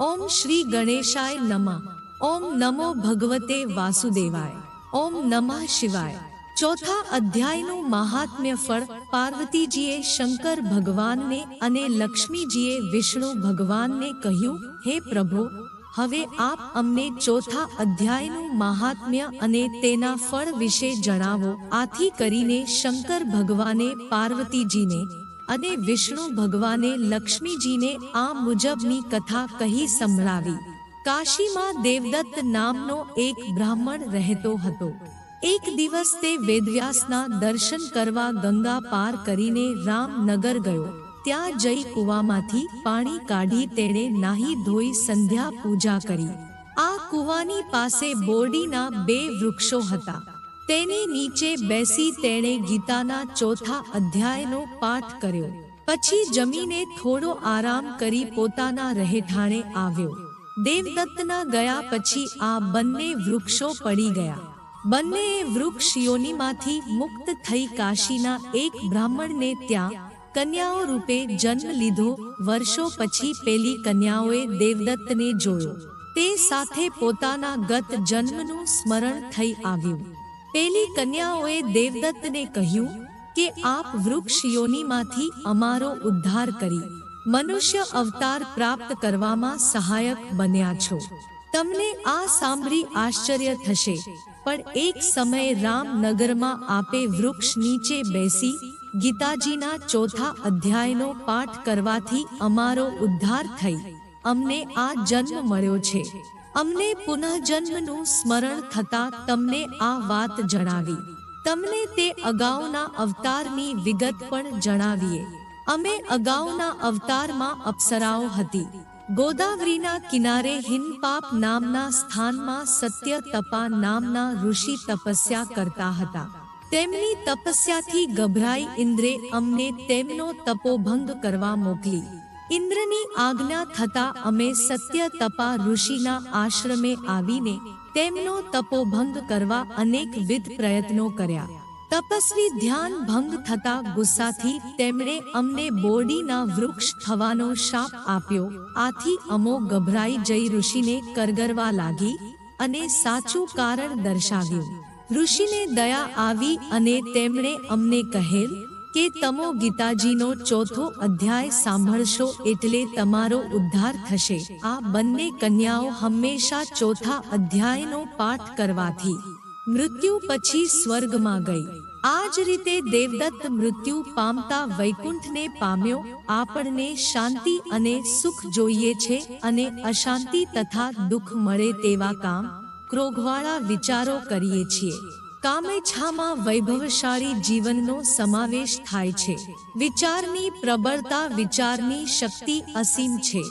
ઓમ શ્રી ગણેશાય નમઃ. ઓમ નમો ભગવતે વાસુદેવાય. ઓમ નમઃ શિવાય. ચોથા અધ્યાયનું મહાત્મ્ય ફળ પાર્વતીજીએ શંકર ભગવાનને અને લક્ષ્મીજીએ વિષ્ણુ ભગવાનને કહ્યું, હે પ્રભુ, હવે આપ અમને ચોથા અધ્યાયનું મહાત્મ્ય અને તેના ફળ વિશે જણાવો. આથી કરીને શંકર ભગવાને પાર્વતીજીને અને વિષ્ણુ ભગવાને લક્ષ્મીજીને આ મુજબની કથા કહી સંભળાવી. કાશીમાં દેવદત્ત નામનો એક બ્રાહ્મણ રહેતો હતો. એક દિવસ તે વેદવ્યાસના દર્શન કરવા ગંગા પાર કરીને રામનગર ગયો. ત્યાં જઈ કૂવામાંથી પાણી કાઢી તેણે નાહી ધોઈ સંધ્યા પૂજા કરી. આ કૂવાની પાસે બોરડીના બે વૃક્ષો હતા. તેની નીચે બેસી તેણે ગીતાના ચોથા અધ્યાયનો પાઠ કર્યો. પછી જમીને થોડો આરામ કરી પોતાના રહેઠાણે આવ્યો. દેવદત્તના ગયા પછી આ બંને વૃક્ષો પડી ગયા. બંને વૃક્ષ યોનીમાંથી મુક્ત થઈ કાશીના એક બ્રાહ્મણને ત્યાં કન્યાઓ રૂપે જન્મ લીધો. વર્ષો પછી પેલી કન્યાઓએ દેવદત્તને જોયો. તે સાથે પોતાના ગત જન્મનું સ્મરણ થઈ આવ્યું. પેલી કન્યાઓએ દેવદત્તને કહ્યું કે આપ વૃક્ષ યોનીમાંથી અમારો ઉદ્ધાર કરી, મનુષ્ય અવતાર પ્રાપ્ત કરવામાં સહાયક બન્યા છો. તમને આ સાંભળી આશ્ચર્ય થશે, પણ એક સમયે રામનગરમાં આપે વૃક્ષ નીચે બેસી ગીતાજીના ચોથા અધ્યાયનો પાઠ કરવાથી અમારો ઉદ્ધાર થઈ. અમને આ જન્મ મળ્યો છે. અમને પુનઃજન્મનું સ્મરણ થતા તમને આ વાત જણાવી. તમને તે અગાઉના અવતારની વિગત પણ જણાવીએ. અમે અગાઉના અવતારમાં અપ્સરાઓ હતી. ગોદાવરીના કિનારે હિનપાપ નામના સ્થાનમાં સત્ય તપા નામના ઋષિ તપસ્યા કરતા હતા. તેમની તપસ્યાથી ગભરાઈ ઇન્દ્રે અમને તેમનો તપોભંગ કરવા મોકલી. ઇન્દ્રની આજ્ઞા થતા અમે સત્ય તપા ઋષિના આશ્રમે આવીને તેમનો તપોભંગ કરવા અનેક વિધ પ્રયત્નો કર્યા. તપસ્વી ધ્યાન ભંગ થતા ગુસ્સાથી તેમણે અમને બોડીના વૃક્ષ થવાનો શાપ આપ્યો. આથી અમો ગભરાઈ જઈ ઋષિને કરગરવા લાગી અને સાચું કારણ દર્શાવ્યું. ઋષિને દયા આવી અને તેમણે અમને કહેલ કે તમો ગીતાજીનો ચોથો અધ્યાય સાંભળશો એટલે તમારો ઉદ્ધાર થશે. આ બંને કન્યાઓ હંમેશા ચોથા અધ્યાયનો પાઠ કરવાથી મૃત્યુ પછી સ્વર્ગમાં ગઈ. આ જ રીતે દેવદત્ત મૃત્યુ પામતા વૈકુંઠને પામ્યો. આપણને શાંતિ અને સુખ જોઈએ છે અને અશાંતિ તથા દુઃખ મળે તેવા કામ ક્રોગવાળા વિચારો કરીએ છીએ. કામેચ્છામાં વૈભવશાળી જીવનનો સમાવેશ થાય છે. વિચારની પ્રબળતા વિચારની શક્તિ અસીમ છે.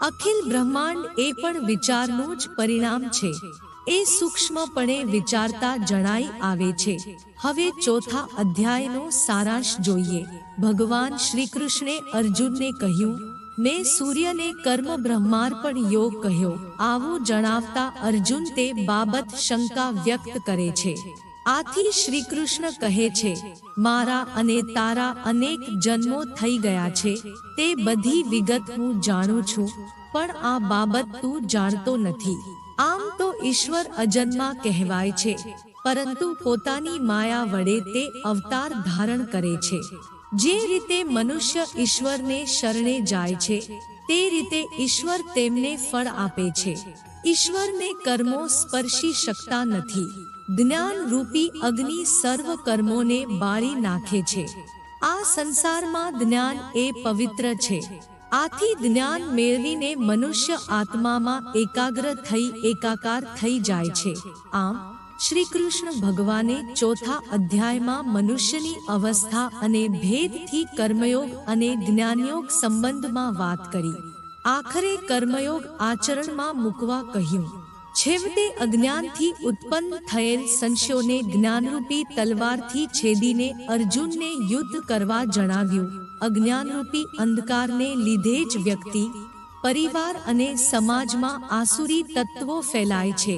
અખિલ બ્રહ્માંડ એ પણ વિચારનું જ પરિણામ છે. એ સૂક્ષ્મપણે વિચારતા જણાઈ આવે છે. હવે ચોથા અધ્યાયનો સારાંશ જોઈએ. ભગવાન શ્રી કૃષ્ણે અર્જુનને કહ્યું, મેં સૂર્યને કર્મ બ્રહ્માર્પણ યોગ કહ્યો. આવું જણાવતા અર્જુન તે બાબત શંકા વ્યક્ત કરે છે. આથી શ્રી કૃષ્ણ કહે છે, મારા અને તારા અનેક જન્મો થઈ ગયા છે, તે બધી વિગત હું જાણું છું, પણ આ બાબત તું જાણતો નથી. આમ તો ઈશ્વર અજન્મા કહેવાય છે, પરંતુ પોતાની માયા વડે તે અવતાર ધારણ કરે છે. જે રીતે મનુષ્ય ઈશ્વરને શરણે જાય છે, તે રીતે ઈશ્વર તેમને ફળ આપે છે. ઈશ્વરને કર્મો સ્પર્શી શકતા નથી. જ્ઞાન રૂપી અગ્નિ સર્વ કર્મોને બાળી નાખે છે. આ સંસારમાં જ્ઞાન એ પવિત્ર છે. આથી જ્ઞાન મેળવીને મનુષ્ય આત્મામાં એકાગ્ર થઈ, એકાકાર થઈ જાય છે. આમ શ્રી કૃષ્ણ ભગવાને ચોથા અધ્યાયમાં મનુષ્યની અવસ્થા અને ભેદથી કર્મયોગ અને જ્ઞાનયોગ સંબંધમાં વાત કરી. આખરે કર્મયોગ આચરણમાં મૂકવા કહ્યું. છેવટે અજ્ઞાનથી ઉત્પન્ન થયેલ સંશયોને જ્ઞાનરૂપી તલવારથી છેદીને અર્જુનને યુદ્ધ કરવા જણાવ્યું. અજ્ઞાનરૂપી અંધકારને લીધે જ વ્યક્તિ, પરિવાર અને સમાજમાં આસુરી તત્વો ફેલાય છે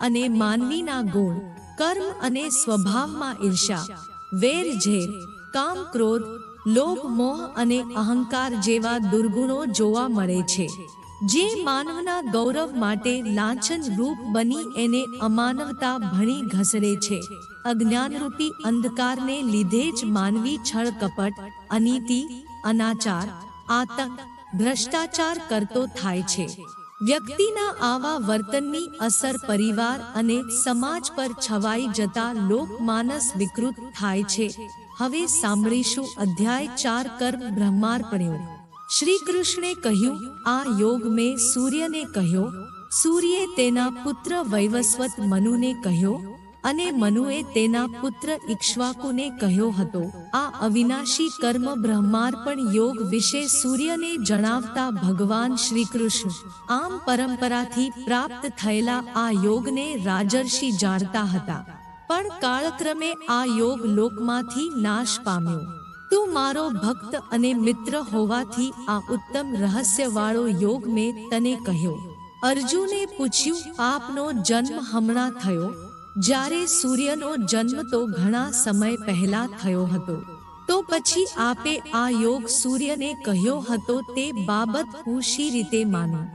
અને માનવીના ગુણ, કર્મ અને સ્વભાવમાં ઈર્ષા વેર ઝેર, કામ ક્રોધ, લોભ, મોહ અને અહંકાર જેવા દુર્ગુણો જોવા મળે છે. જે માનવના ગૌરવ માટે લાંછન રૂપ બની એને અમાનવતા ભણી ઘસડે છે. અજ્ઞાનરૂપી અંધકારને લીધે જ માનવી છળ કપટ અનીતિ, અનાચાર, આતંક, ભ્રષ્ટાચાર કરતો થાય છે. વ્યક્તિના આવા વર્તનની અસર પરિવાર અને સમાજ પર છવાઈ જતા લોકમાનસ વિકૃત થાય છે. હવે સાંભળીશું અધ્યાય ચાર કર્મ બ્રહ્માર્પણ્યો. શ્રી કૃષ્ણે કહ્યું, આ યોગ મેં સૂર્યને કહ્યો. સૂર્યે તેના પુત્ર વૈવસ્વત મનુને કહ્યો અને મનુએ તેના પુત્ર ઇક્ષ્વાકુને કહ્યો હતો. આ અવિનાશી કર્મ બ્રહ્માર્પણ યોગ વિશે સૂર્યને જણાવતા ભગવાન શ્રી કૃષ્ણ આમ પરંપરાથી પ્રાપ્ત થયેલા આ યોગને રાજર્ષિ જાણતા હતા. પણ કાળક્રમે આ યોગ લોકમાંથી નાશ પામ્યો. તું મારો ભક્ત અને મિત્ર હોવાથી આ ઉત્તમ રહસ્યવાળો યોગ મેં તને કહ્યો. અર્જુને પૂછ્યું, આપનો જન્મ હમણાં થયો? જ્યારે સૂર્યનો જન્મ તો ઘણા સમય પહેલા થયો હતો. તો પછી આપે આ યોગ સૂર્યને કહ્યો હતો તે બાબત હું રીતે માનું?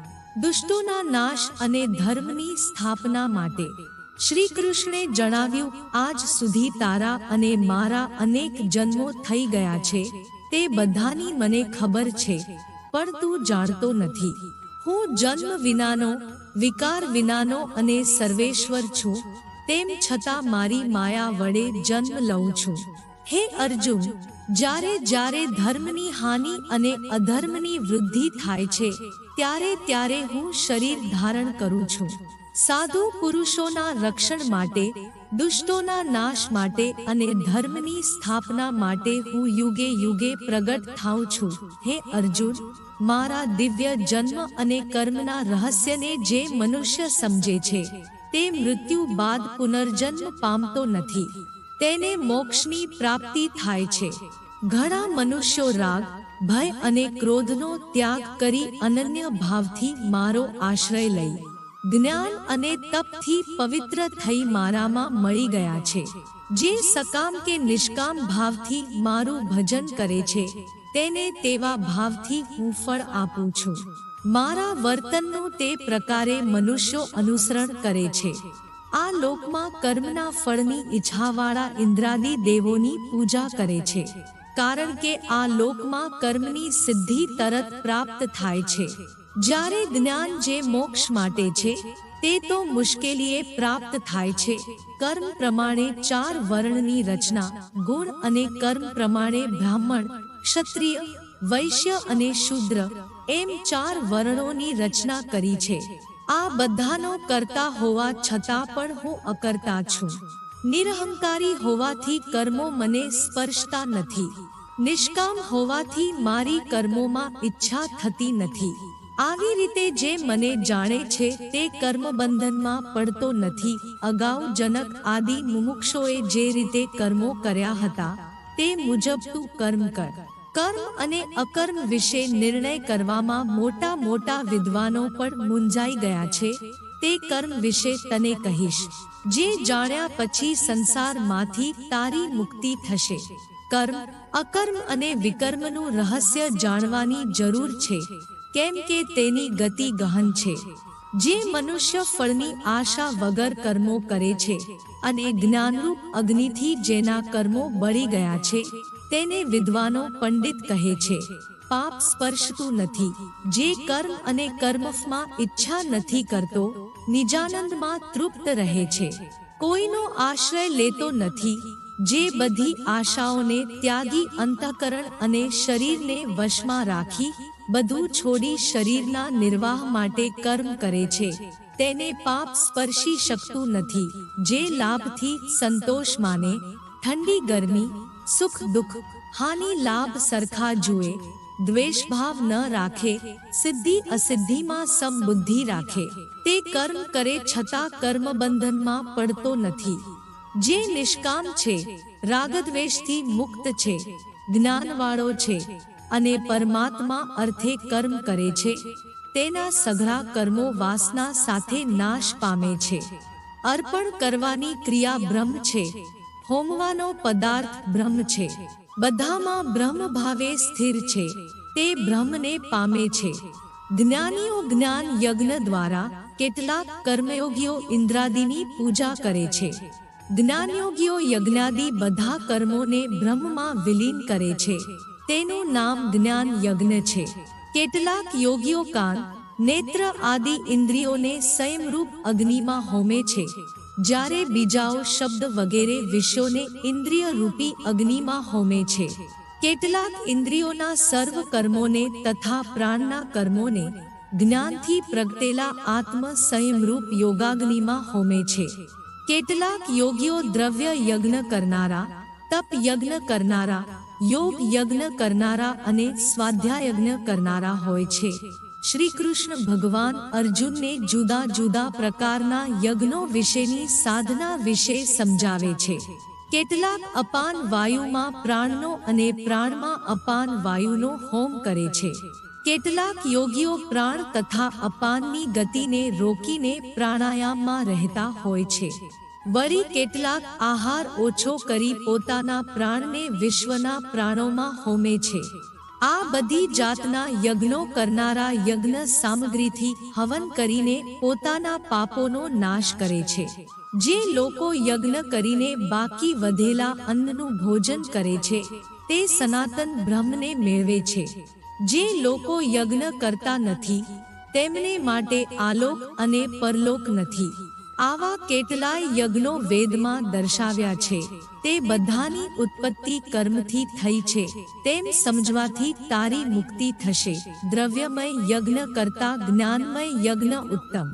દુષ્ટોના નાશ અને ધર્મની સ્થાપના માટે. શ્રી કૃષ્ણે જણાવ્યું, આજ સુધી તારા અને મારા અનેક જન્મો થઈ ગયા છે. તે બધાની મને ખબર છે, પણ તું જાણતો નથી. હું જન્મ વિનાનો, વિકાર વિનાનો અને સર્વેશ્વર છું. તેમ છતાં મારી માયા વડે જન્મ લઉં છું. હે અર્જુન, જ્યારે જ્યારે ધર્મની હાનિ અને અધર્મની વૃદ્ધિ થાય છે, ત્યારે ત્યારે હું શરીર ધારણ કરું છું. સાધુ પુરુષોના રક્ષણ માટે, દુષ્ટોના નાશ માટે અને ધર્મની સ્થાપના માટે હું યુગે યુગે પ્રગટ થાઉં છું. હે અર્જુન, મારા દિવ્ય જન્મ અને કર્મના રહસ્યને જે મનુષ્ય સમજે છે, તે મૃત્યુ બાદ પુનર્જન્મ પામતો નથી. તેને મોક્ષની પ્રાપ્તિ થાય છે. ઘણા મનુષ્યો રાગ, ભય અને ક્રોધનો ત્યાગ કરી અનન્ય ભાવથી મારો આશ્રય લઈ. જ્ઞાન અને તપથી પવિત્ર થઈ મારામાં મળી ગયા છે. જે સકામ કે નિષ્કામ ભાવથી મારું ભજન કરે છે, તેને તેવા ભાવથી હું ફળ આપું છું. મારા વર્તનનું તે પ્રકારે મનુષ્યો અનુસરણ કરે છે. આ લોકમાં કર્મના ફળની ઈચ્છાવાળા ઇન્દ્રાદી દેવોની પૂજા કરે છે, કારણ કે આ લોકમાં કર્મની સિદ્ધિ તરત પ્રાપ્ત થાય છે. જ્યારે જ્ઞાન જે મોક્ષ માટે છે, તે તો મુશ્કેલીએ પ્રાપ્ત થાય છે. કર્મ પ્રમાણે ચાર વર્ણની રચના, ગુણ અને કર્મ પ્રમાણે બ્રાહ્મણ, ક્ષત્રિય, વૈશ્ય અને શૂદ્ર, એમ ચાર વર્ણોની રચના કરી છે. આ બધાનો કરતા હોવા છતાં પણ હું અકર્તા છું. નિરહંકારી હોવાથી કર્મો મને સ્પર્શતા નથી. નિષ્કામ હોવાથી મારી કર્મોમાં ઈચ્છા થતી નથી. આવી રીતે જે મને જાણે છે તે કર્મબંધનમાં પડતો નથી. અગાઉ જનક આદિ મુમુક્ષોએ જે રીતે કર્મો કર્યા હતા, તે મુજબ તું કર્મ કર. કર્મ અને અકર્મ વિશે નિર્ણય કરવામાં મોટા મોટા વિદ્વાનો પણ મૂંઝાઈ ગયા છે. તે કર્મ વિશે તને કહીશ. જે જાણ્યા પછી સંસારમાંથી તારી મુક્તિ થશે. કર્મ, અકર્મ અને વિકર્મનું રહસ્ય જાણવાની જરૂર છે. કેમ કે તેની ગતિ ગહન છે, જે મનુષ્ય ફળની આશા વગર કર્મો કરે છે અને જ્ઞાનરૂપ અગ્નિથી જેના કર્મો બળી ગયા છે, તેને વિદ્વાનો પંડિત કહે છે, પાપ સ્પર્શતું નથી, જે કર્મ અને કર્મમાં ઈચ્છા નથી કરતો, નિજાનંદમાં તૃપ્ત રહે છે. કોઈનો આશ્રય લેતો નથી, જે બધી આશાઓને ત્યાગી અંતઃકરણ અને શરીરને વશમાં રાખી બધું છોડી શરીરના નિર્વાહ માટે કર્મ કરે છે. તેને પાપ સ્પર્શી શકતું નથી. જે લાભથી સંતોષ માને, ઠંડી ગરમી, સુખ દુઃખ, હાનિ લાભ સરખા જુએ, દ્વેષ ભાવ ન રાખે, સિદ્ધિ અસિદ્ધિમાં સમબુદ્ધિ રાખે. તે કર્મ કરે છતાં કર્મ બંધનમાં પડતો નથી. જે નિષ્કામ છે, રાગદ્વેષથી મુક્ત છે, જ્ઞાનવાળો છે અને પરમાત્મા અર્થે કર્મ કરે છે. તેના સઘળા કર્મો વાસના સાથે નાશ પામે છે. અર્પણ કરવાની ક્રિયા બ્રહ્મ છે. હોમવાનો પદાર્થ બ્રહ્મ છે. બધામાં બ્રહ્મ ભાવે સ્થિર છે. તે બ્રહ્મને પામે છે. જ્ઞાનીઓ જ્ઞાન યજ્ઞ દ્વારા કેટલાક કર્મયોગીઓ ઇન્દ્રાદિની પૂજા કરે છે. જ્ઞાનયોગીઓ યજ્ઞાદિ બધા કર્મોને બ્રહ્મમાં વિલીન કરે છે. તેનું નામ જ્ઞાન યજ્ઞ છે. કેટલાક યોગીઓ કાન, નેત્ર આદિ ઇન્દ્રિયોને સંયમરૂપ અગ્નિમાં હોમે છે. જ્યારે બીજાઓ શબ્દ વગેરે વિષયોને ઇન્દ્રિય રૂપી અગ્નિમાં હોમે છે. કેટલાક ઇન્દ્રિયોના સર્વ કર્મોને તથા પ્રાણના કર્મોને જ્ઞાનથી પ્રગટેલા આત્મ સંયમરૂપ યોગાગ્નિમાં હોમે છે. કેટલાક યોગીઓ દ્રવ્ય યજ્ઞ કરનારા, તપ યજ્ઞ કરનારા યોગ યજ્ઞ કરનારા અને સ્વાધ્યાય યજ્ઞ કરનારા હોય છે. શ્રી કૃષ્ણ ભગવાન અર્જુનને જુદા જુદા પ્રકારના યજ્ઞો વિશેની સાધના વિશે સમજાવે છે. કેટલાક અપાન વાયુમાં પ્રાણનો અને પ્રાણમાં અપાન વાયુનો હોમ કરે છે. કેટલાક યોગીઓ પ્રાણ તથા અપાનની ગતિને રોકીને પ્રાણાયામમાં રહેતા હોય છે. વળી કેટલાક આહાર ઓછો કરી પોતાના પ્રાણને વિશ્વના પ્રાણોમાં હોમે છે. આ બધી જાતના યજ્ઞો કરનારા યજ્ઞ સામગ્રીથી હવન કરીને પોતાના પાપોનો નાશ કરે છે. જે લોકો યજ્ઞ કરીને બાકી વધેલા અન્નનું ભોજન કરે છે, તે સનાતન બ્રહ્મને મેળવે છે. જે લોકો યજ્ઞ કરતા નથી, તેમને માટે આલોક અને પરલોક નથી. આવા કેટલાય યજ્ઞો વેદમાં દર્શાવ્યા છે. તે બધાની ઉત્પત્તિ કર્મથી થઈ છે. તેમ સમજવાથી તારી મુક્તિ થશે. દ્રવ્યમય યજ્ઞ કરતા જ્ઞાનમય યજ્ઞ ઉત્તમ.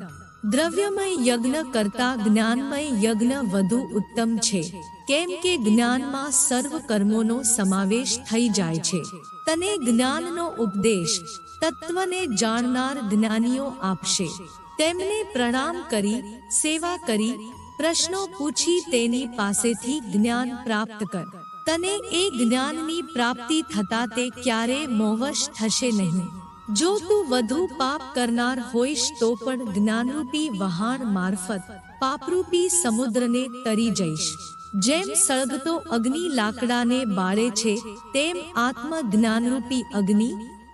દ્રવ્યમય યજ્ઞ કરતા જ્ઞાનમય યજ્ઞ વધુ ઉત્તમ છે. કેમ કે જ્ઞાનમાં સર્વ કર્મોનો સમાવેશ થઈ જાય છે. તને જ્ઞાનનો ઉપદેશ, તત્વને જાણનાર જ્ઞાનીઓ આપશે. તેમને પ્રણામ કરી, સેવા કરી, પ્રશ્નો પૂછી તેની પાસેથી જ્ઞાન પ્રાપ્ત કર. તને એ જ્ઞાનની પ્રાપ્તિ થતા તે ક્યારે મોહવશ થશે નહીં. જો તું વધુ પાપ કરનાર હોઈશ તો પણ જ્ઞાનરૂપી વહાણ મારફત પાપરૂપી સમુદ્રને તરી જઈશ. જેમ સળગતો અગ્નિ લાકડાને બાળે છે, તેમ આત્મ જ્ઞાનરૂપી અગ્નિ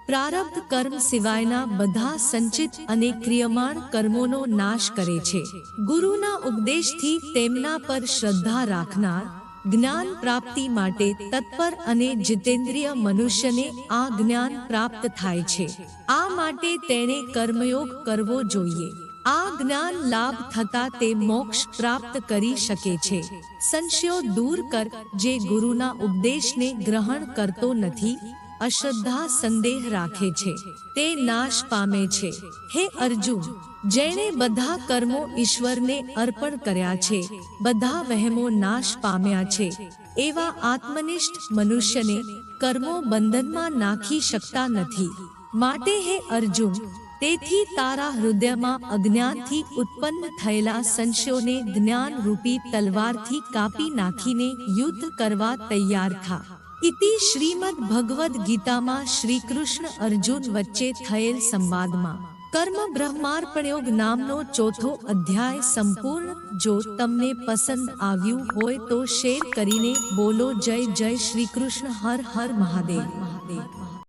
પ્રારબ્ધ કર્મ સિવાયના બધા સંચિત અને ક્રિયમાણ કર્મોનો નાશ કરે છે. ગુરુના ઉપદેશથી તેમના પર શ્રદ્ધા રાખનાર, જ્ઞાન પ્રાપ્તિ માટે તત્પર અને જીતેન્દ્રિય મનુષ્યને આ જ્ઞાન પ્રાપ્ત થાય છે. આ માટે તેણે કર્મયોગ કરવો જોઈએ. આ જ્ઞાન લાભ થતા તે મોક્ષ પ્રાપ્ત કરી શકે છે. સંશયો દૂર કર જે ગુરુના ઉપદેશને ગ્રહણ કરતો નથી અશ્રદ્ધા સંદેહ રાખે છે. તે નાશ પામે છે. હે અર્જુન, જેણે બધા કર્મો ઈશ્વરને અર્પણ કર્યા છે, બધા વહેમો નાશ પામ્યા છે. એવા આત્મનિષ્ઠ મનુષ્યને કર્મો બંધનમાં નાખી શકતા નથી. માટે હે અર્જુન, તેથી તારા હૃદયમાં અજ્ઞાનથી ઉત્પન્ન થયેલા સંશયોને જ્ઞાનરૂપી તલવારથી કાપી નાખીને યુદ્ધ કરવા તૈયાર થા. ઇતિ શ્રીમદ ભગવદ્ ગીતામાં શ્રી કૃષ્ણ અર્જુન વચ્ચે થયેલ સંવાદમાં કર્મ બ્રહ્માર્પણયોગ નામનો ચોથો અધ્યાય સંપૂર્ણ જો તમને પસંદ આવ્યું હોય તો શેર કરીને બોલો જય જય શ્રી કૃષ્ણ હર હર મહાદેવ મહાદેવ